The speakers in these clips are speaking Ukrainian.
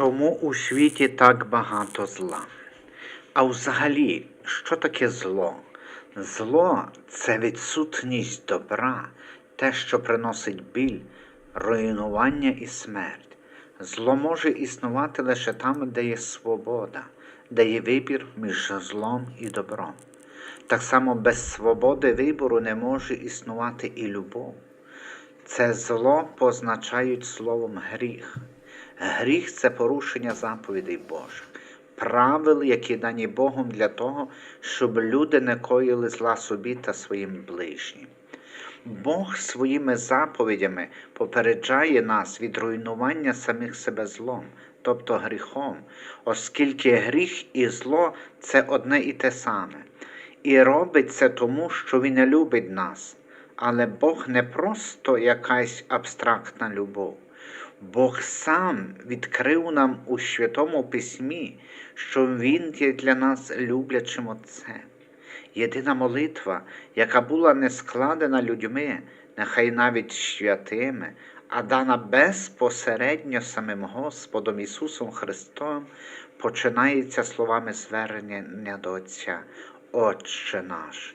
Чому у світі так багато зла? А взагалі, що таке зло? Зло це відсутність добра, те, що приносить біль, руйнування і смерть. Зло може існувати лише там, де є свобода, де є вибір між злом і добром. Так само без свободи вибору не може існувати і любов. Це зло позначають словом гріх. Гріх це порушення заповідей Божих, правил, які дані Богом для того, щоб люди не коїли зла собі та своїм ближнім. Бог своїми заповідями попереджає нас від руйнування самих себе злом, тобто гріхом, оскільки гріх і зло це одне і те саме. І робить це тому, що Він не любить нас. Але Бог не просто якась абстрактна любов. Бог сам відкрив нам у Святому Письмі, що Він є для нас люблячим Отцем. Єдина молитва, яка була не складена людьми, нехай навіть святими, а дана безпосередньо самим Господом Ісусом Христом, починається словами звернення до Отця, Отче наш.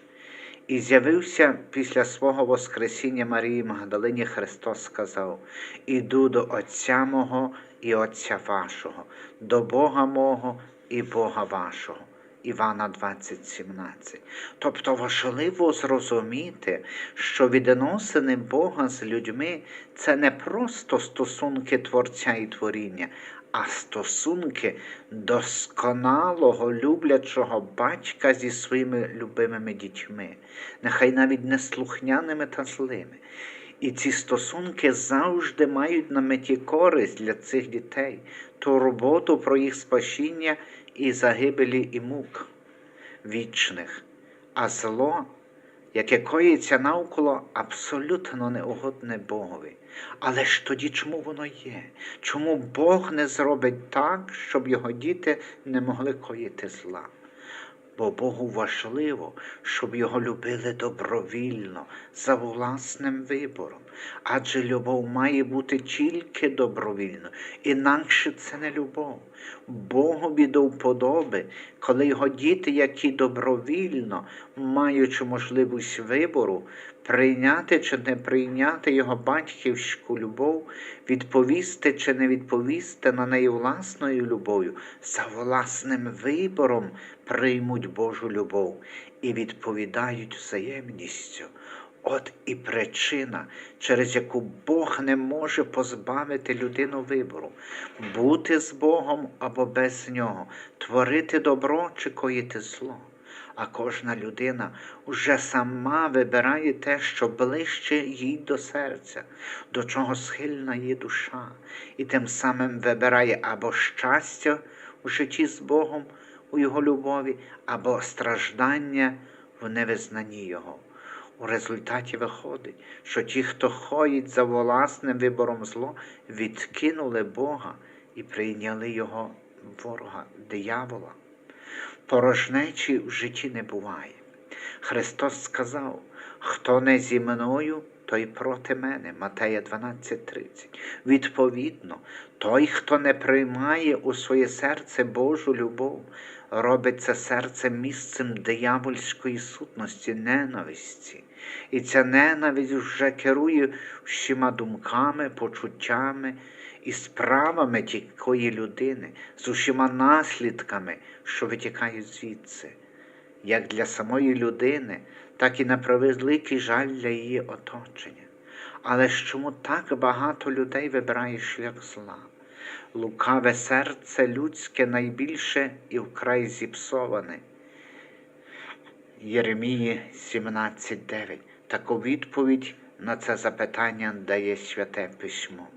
І з'явився після свого Воскресіння Марії Магдалині Христос сказав: Іду до Отця мого і Отця вашого, до Бога мого і Бога вашого. Івана 20,17. Тобто важливо зрозуміти, що відносини Бога з людьми це не просто стосунки Творця і творіння, а стосунки досконалого люблячого батька зі своїми любимими дітьми, нехай навіть неслухняними та злими. І ці стосунки завжди мають на меті користь для цих дітей, турботу про їх спасіння і загибелі і мук вічних, а зло яке коїться навколо, абсолютно неугодне Богові. Але ж тоді чому воно є? Чому Бог не зробить так, щоб його діти не могли коїти зла? Бо Богу важливо, щоб його любили добровільно, за власним вибором. Адже любов має бути тільки добровільно, інакше це не любов. Богові до вподоби, коли його діти, які добровільно, маючи можливість вибору, прийняти чи не прийняти його батьківську любов, відповісти чи не відповісти на неї власною любов'ю, за власним вибором приймуть Божу любов і відповідають взаємністю. От і причина, через яку Бог не може позбавити людину вибору, бути з Богом або без нього, творити добро чи коїти зло. А кожна людина вже сама вибирає те, що ближче їй до серця, до чого схильна її душа, і тим самим вибирає або щастя у житті з Богом у Його любові, або страждання в невизнанні Його. У результаті виходить, що ті, хто ходить за власним вибором зло, відкинули Бога і прийняли Його ворога, диявола. Порожнечі в житті не буває. Христос сказав, хто не зі мною, той проти мене. Матея 12:30. Відповідно, той, хто не приймає у своє серце Божу любов, робить це серце місцем диявольської сутності, ненависті. І ця ненависть вже керує всіма думками, почуттями і справами тікої людини, з усіма наслідками, що витікають звідси, як для самої людини, так і на превеликий жаль для її оточення. Але чому так багато людей вибирає шлях зла? Лукаве серце людське найбільше і вкрай зіпсоване. Єремії 17.9. Таку відповідь на це запитання дає святе письмо.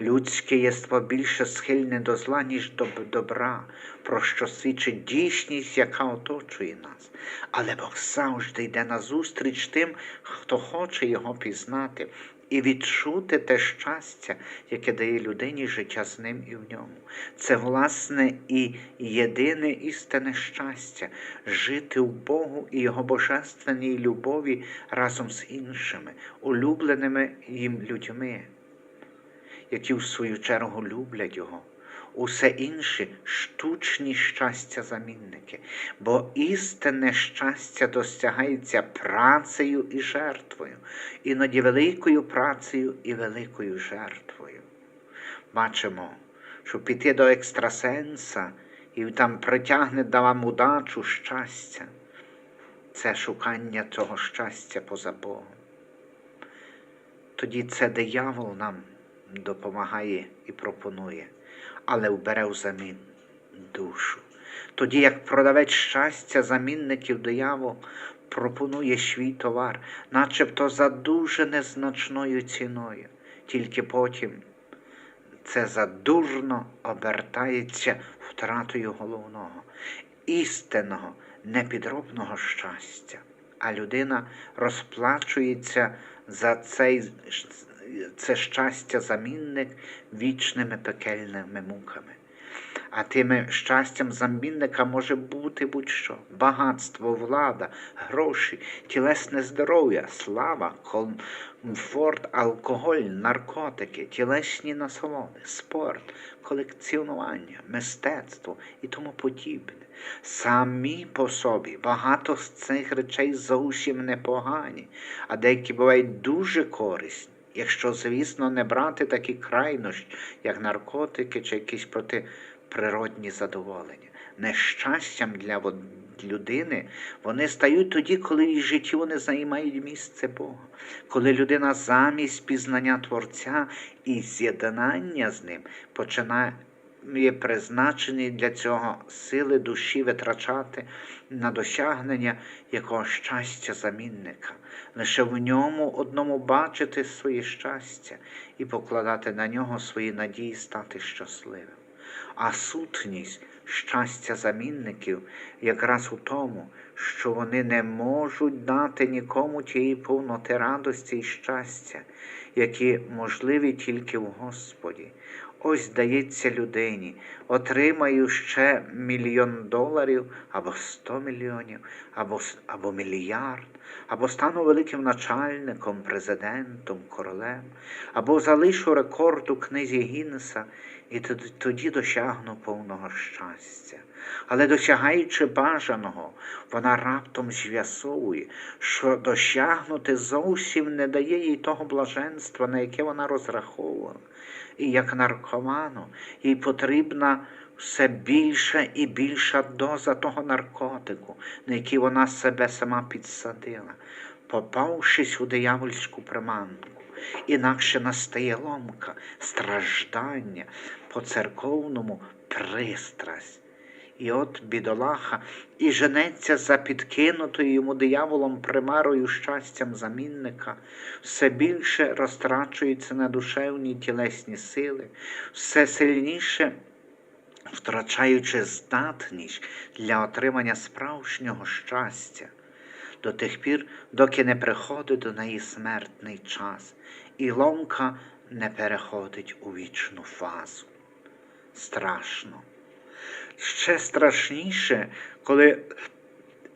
Людське єство більше схильне до зла, ніж до добра, про що свідчить дійсність, яка оточує нас. Але Бог завжди йде назустріч тим, хто хоче його пізнати, і відчути те щастя, яке дає людині життя з ним і в ньому. Це, власне, і єдине істинне щастя жити в Богу і Його божественній любові разом з іншими, улюбленими їм людьми, які в свою чергу люблять Його. Усе інше штучні щастя замінники, бо істинне щастя досягається працею і жертвою, іноді великою працею і великою жертвою. Бачимо, що піти до екстрасенса і там притягне да вам удачу щастя. Це шукання цього щастя поза Богом. Тоді це диявол нам допомагає і пропонує, але вбере взамін душу. Тоді як продавець щастя замінників диявол пропонує свій товар, начебто за дуже незначною ціною, тільки потім це задурно обертається втратою головного, істинного, непідробного щастя. А людина розплачується за цей, це щастя замінник вічними пекельними муками. А тими щастям замінника може бути будь-що багатство, влада, гроші, тілесне здоров'я, слава, комфорт, алкоголь, наркотики, тілесні насолоди, спорт, колекціонування, мистецтво і тому подібне. Самі по собі багато з цих речей зовсім непогані, а деякі бувають дуже корисні. Якщо, звісно, не брати такі крайнощі, як наркотики чи якісь протиприродні задоволення. Нещастям для людини вони стають тоді, коли в її житті вони займають місце Бога, коли людина замість пізнання Творця і з'єднання з ним починає призначені для цього сили душі витрачати на досягнення якого щастя замінника, лише в ньому одному бачити своє щастя і покладати на нього свої надії стати щасливим. А сутність щастя замінників якраз у тому, що вони не можуть дати нікому тієї повноти радості і щастя, які можливі тільки в Господі. Ось дається людині, отримаю ще мільйон доларів або сто мільйонів, або або мільярд, або стану великим начальником, президентом, королем, або залишу рекорд у книзі Гіннеса і тоді, досягну повного щастя. Але досягаючи бажаного, вона раптом з'ясовує, що досягнути зовсім не дає їй того блаженства, на яке вона розраховувала. І як наркоману, їй потрібна все більша і більша доза того наркотику, на який вона себе сама підсадила, попавшись у диявольську приманку. Інакше настає ломка, страждання по церковному пристрасть. І от бідолаха і женеться за підкинутою йому дияволом примарою щастям замінника, все більше розтрачується на душевні тілесні сили, все сильніше втрачаючи здатність для отримання справжнього щастя, до тих пір, доки не приходить до неї смертний час, і ломка не переходить у вічну фазу. Страшно ще страшніше, коли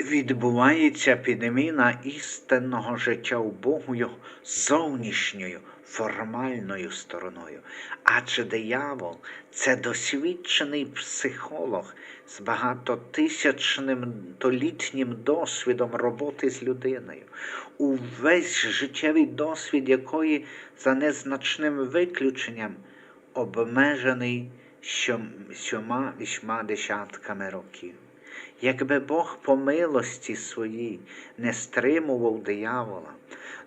відбувається підміна істинного життя у Богу зовнішньою формальною стороною. Адже диявол це досвідчений психолог з багатотисячним толітнім досвідом роботи з людиною, увесь життєвий досвід якої за незначним виключенням обмежений сьома вісьма десятками років. Якби Бог по милості своїй не стримував диявола,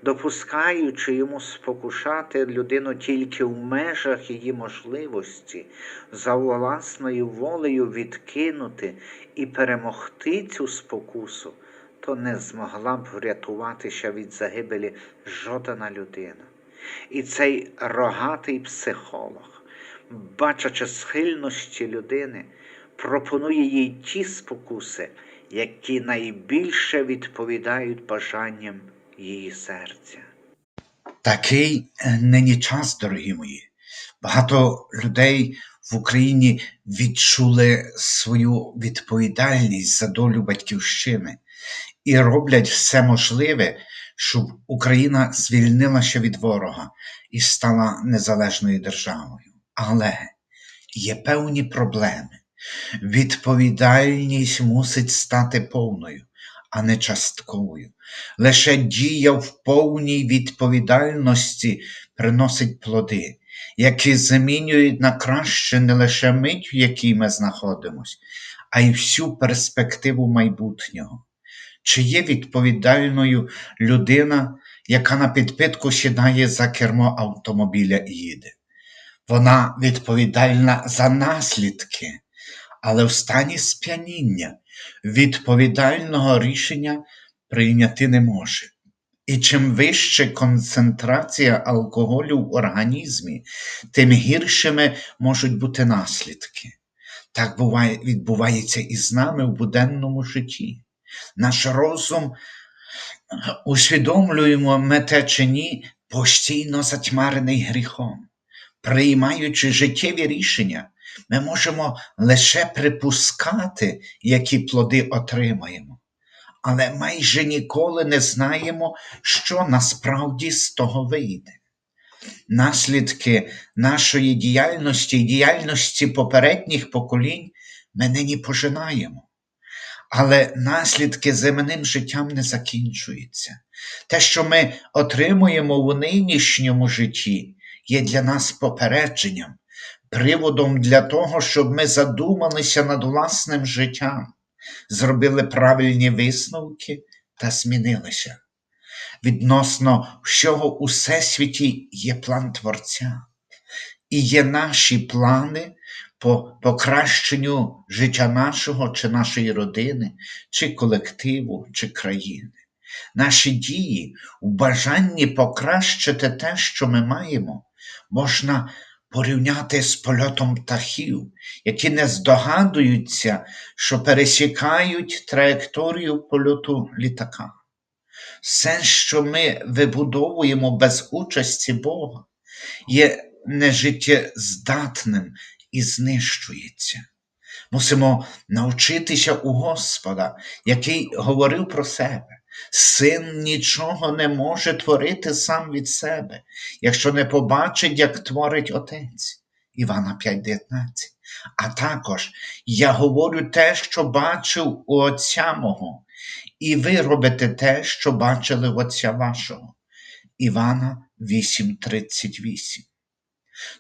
допускаючи йому спокушати людину тільки в межах її можливості, за власною волею відкинути і перемогти цю спокусу, то не змогла б врятуватися від загибелі жодна людина. І цей рогатий психолог бачачи схильності людини, пропонує їй ті спокуси, які найбільше відповідають бажанням її серця. Такий е, нині час, дорогі мої. Багато людей в Україні відчули свою відповідальність за долю батьківщини і роблять все можливе, щоб Україна звільнилася від ворога і стала незалежною державою. Але є певні проблеми. Відповідальність мусить стати повною, а не частковою. Лише дія в повній відповідальності приносить плоди, які замінюють на краще не лише мить, в якій ми знаходимося, а й всю перспективу майбутнього. Чи є відповідальною людина, яка на підпитку сідає за кермо автомобіля і їде? Вона відповідальна за наслідки, але в стані сп'яніння відповідального рішення прийняти не може. І чим вища концентрація алкоголю в організмі, тим гіршими можуть бути наслідки. Так буває, відбувається і з нами в буденному житті. Наш розум, усвідомлюємо ми те чи ні, постійно затьмарений гріхом. Приймаючи життєві рішення, ми можемо лише припускати, які плоди отримаємо, але майже ніколи не знаємо, що насправді з того вийде. Наслідки нашої діяльності і діяльності попередніх поколінь ми нині пожинаємо. Але наслідки земним життям не закінчуються. Те, що ми отримуємо в нинішньому житті, є для нас попередженням, приводом для того, щоб ми задумалися над власним життям, зробили правильні висновки та змінилися. Відносно всього у всесвіті є план Творця, і є наші плани по покращенню життя нашого чи нашої родини, чи колективу, чи країни. Наші дії у бажанні покращити те, що ми маємо, можна порівняти з польотом птахів, які не здогадуються, що пересікають траєкторію польоту літака. Все, що ми вибудовуємо без участі Бога, є нежиттєздатним і знищується. Мусимо навчитися у Господа, який говорив про себе. Син нічого не може творити сам від себе, якщо не побачить, як творить Отець. Івана 5:19. А також я говорю те, що бачив у Отця мого, і ви робите те, що бачили в Отця вашого. Івана 8:38.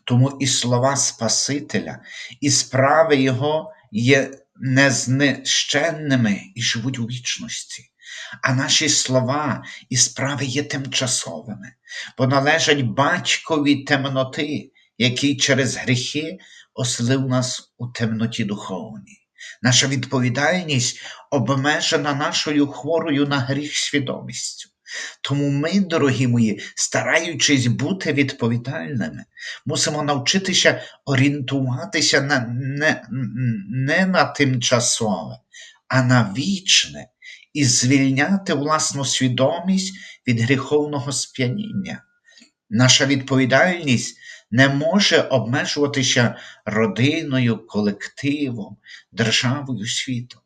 Тому і слова Спасителя, і справи Його є незнищенними і живуть у вічності. А наші слова і справи є тимчасовими, бо належать батькові темноти, який через гріхи оселив нас у темноті духовній. Наша відповідальність обмежена нашою хворою на гріх свідомістю. Тому ми, дорогі мої, стараючись бути відповідальними, мусимо навчитися орієнтуватися на, не, не на тимчасове, а на вічне і звільняти власну свідомість від гріховного сп'яніння. Наша відповідальність не може обмежуватися родиною, колективом, державою, світом.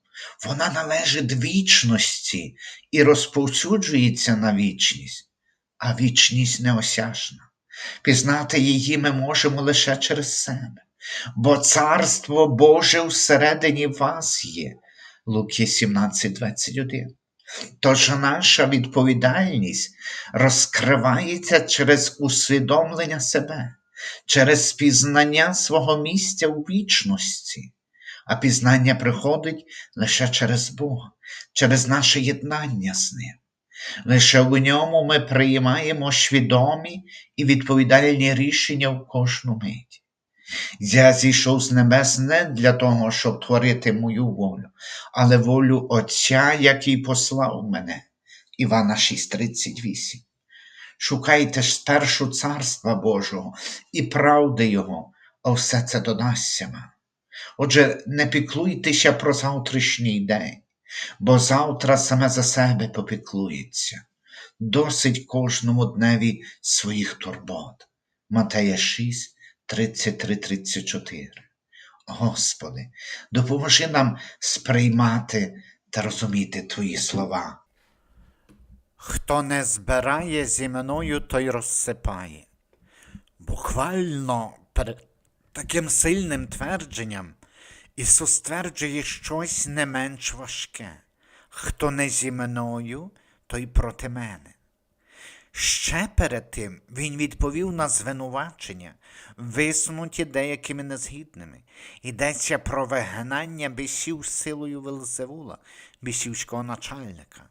Вона належить вічності і розповсюджується на вічність, а вічність неосяжна. Пізнати її ми можемо лише через себе, бо Царство Боже всередині вас є. Луки 17, 21. Тож наша відповідальність розкривається через усвідомлення себе, через пізнання свого місця у вічності, а пізнання приходить лише через Бога, через наше єднання з Ним. Лише в ньому ми приймаємо свідомі і відповідальні рішення в кожну мить. Я зійшов з небес не для того, щоб творити мою волю, але волю Отця, який послав мене. Івана 6:38. Шукайте ж спершу Царства Божого і правди Його, а все це додасться вам. Отже, не піклуйтеся про завтрашній день, бо завтра саме за себе попіклується. Досить кожному дневі своїх турбот. Матея 6, 33-34. Господи, допоможи нам сприймати та розуміти Твої слова. Хто не збирає зі мною, той розсипає. Буквально перед Таким сильним твердженням Ісус стверджує щось не менш важке. Хто не зі мною, той проти мене. Ще перед тим він відповів на звинувачення, висунуті деякими незгідними. Йдеться про вигнання бісів силою Велзевула, бісівського начальника.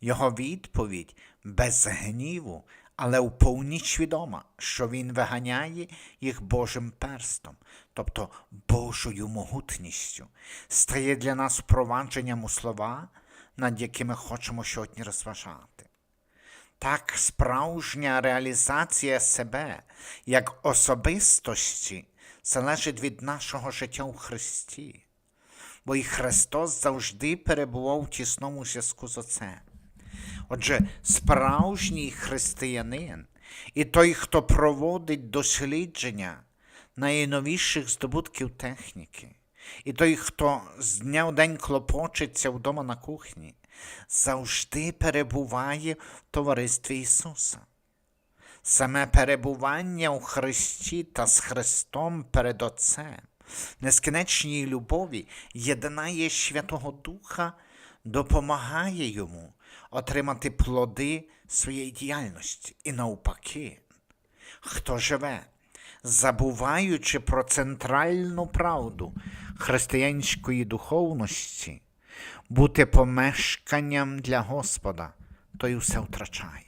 Його відповідь без гніву, але вповні свідома, що він виганяє їх Божим перстом, тобто Божою могутністю, стає для нас впровадженням у слова, над якими хочемо сьогодні розважати. Так справжня реалізація себе як особистості залежить від нашого життя у Христі, бо і Христос завжди перебував у тісному зв'язку з Отцем. Отже, справжній християнин і той, хто проводить дослідження найновіших здобутків техніки, і той, хто з дня в день клопочеться вдома на кухні, завжди перебуває в товаристві Ісуса. Саме перебування у Христі та з Христом перед Отцем, нескінченній любові, єднає Святого Духа, допомагає йому отримати плоди своєї діяльності і навпаки. Хто живе, забуваючи про центральну правду християнської духовності, бути помешканням для Господа, той усе втрачає.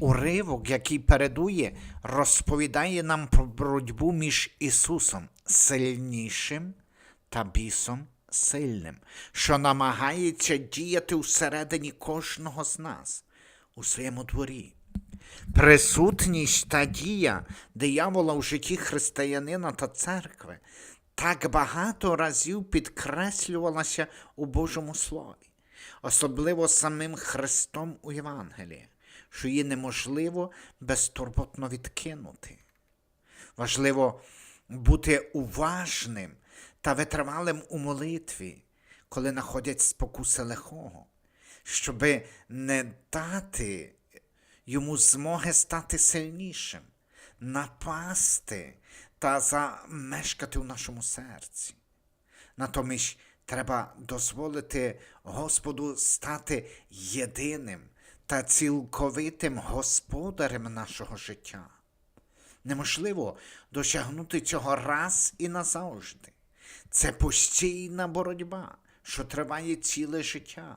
Уривок, який передує, розповідає нам про боротьбу між Ісусом сильнішим та бісом сильним, що намагається діяти всередині кожного з нас у своєму дворі. Присутність та дія диявола в житті християнина та церкви так багато разів підкреслювалася у Божому Слові, особливо самим Христом у Євангелії, що її неможливо безтурботно відкинути. Важливо бути уважним та витривалим у молитві, коли находять спокуси лихого, щоби не дати йому змоги стати сильнішим, напасти та замешкати в нашому серці. Натомість треба дозволити Господу стати єдиним та цілковитим господарем нашого життя. Неможливо досягнути цього раз і назавжди. Це постійна боротьба, що триває ціле життя.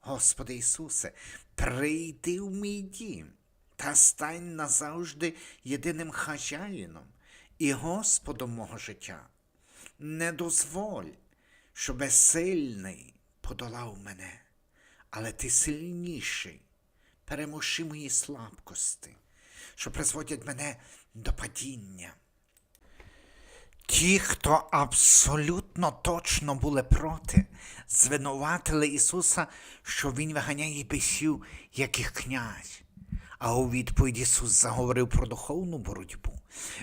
Господи Ісусе, прийди в мій дім та стань назавжди єдиним хазяїном і Господом мого життя. Не дозволь, щоб сильний подолав мене, але ти сильніший, переможи мої слабкості, що призводять мене до падіння. Ті, хто абсолютно точно були проти, звинуватили Ісуса, що Він виганяє бісів, як їх князь. А у відповідь Ісус заговорив про духовну боротьбу.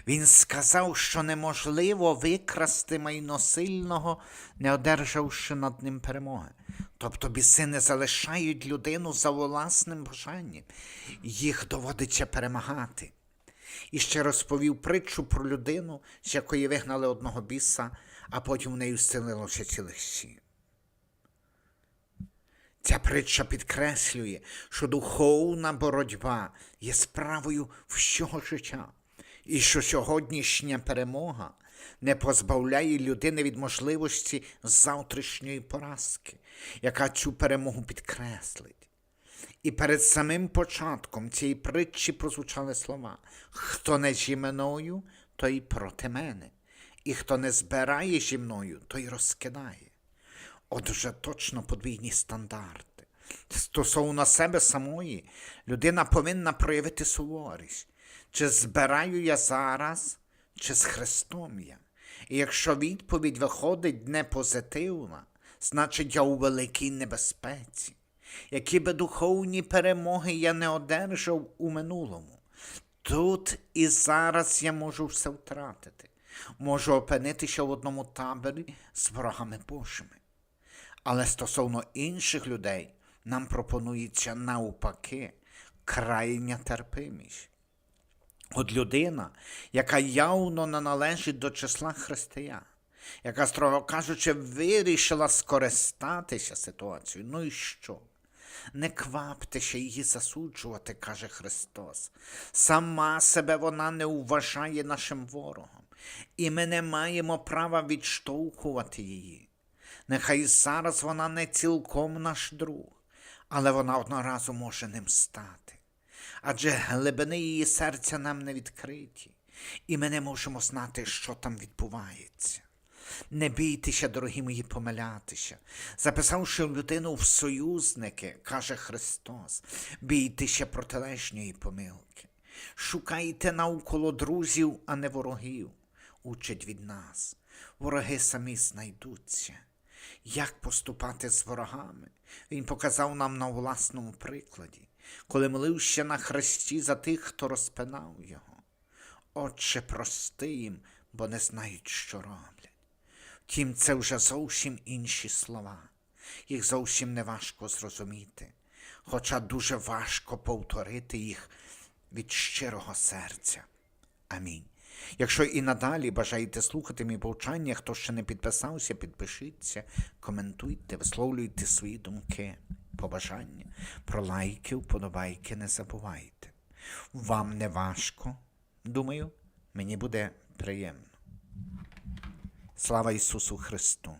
Він сказав, що неможливо викрасти майно сильного, не одержавши над ним перемоги. Тобто біси не залишають людину за власним бажанням, їх доводиться перемагати. І ще розповів притчу про людину, з якої вигнали одного біса, а потім в неї зцілилося цілих сім. Ця притча підкреслює, що духовна боротьба є справою всього життя, і що сьогоднішня перемога не позбавляє людини від можливості завтрашньої поразки, яка цю перемогу підкреслить. І перед самим початком цієї притчі прозвучали слова: хто не зі мною, той проти мене, і хто не збирає зі мною, той розкидає. Отже, точно подвійні стандарти. Стосовно себе самої, людина повинна проявити суворість. Чи збираю я зараз, чи з Христом я? І якщо відповідь виходить не позитивна, значить я у великій небезпеці. Які би духовні перемоги я не одержав у минулому, тут і зараз я можу все втратити, можу опинитися в одному таборі з ворогами Божими. Але стосовно інших людей нам пропонується навпаки крайня терпимість. От людина, яка явно не належить до числа християн, яка, строго кажучи, вирішила скористатися ситуацією. Ну і що? Не кваптеся її засуджувати, каже Христос. Сама себе вона не вважає нашим ворогом, і ми не маємо права відштовхувати її. Нехай зараз вона не цілком наш друг, але вона одного разу може ним стати. Адже глибини її серця нам не відкриті, і ми не можемо знати, що там відбувається. Не бійтеся, дорогі мої, помилятися. Записавши людину в союзники, каже Христос, бійтеся протилежньої помилки. Шукайте навколо друзів, а не ворогів. Учить від нас. Вороги самі знайдуться. Як поступати з ворогами? Він показав нам на власному прикладі, коли молився на хресті за тих, хто розпинав його. Отче, прости їм, бо не знають, що роблять. Втім, це вже зовсім інші слова. Їх зовсім не важко зрозуміти, хоча дуже важко повторити їх від щирого серця. Амінь. Якщо і надалі бажаєте слухати мій повчання, хто ще не підписався, підпишіться, коментуйте, висловлюйте свої думки, побажання. Про лайки, вподобайки не забувайте. Вам не важко? Думаю, мені буде приємно. Слава Ісусу Христу!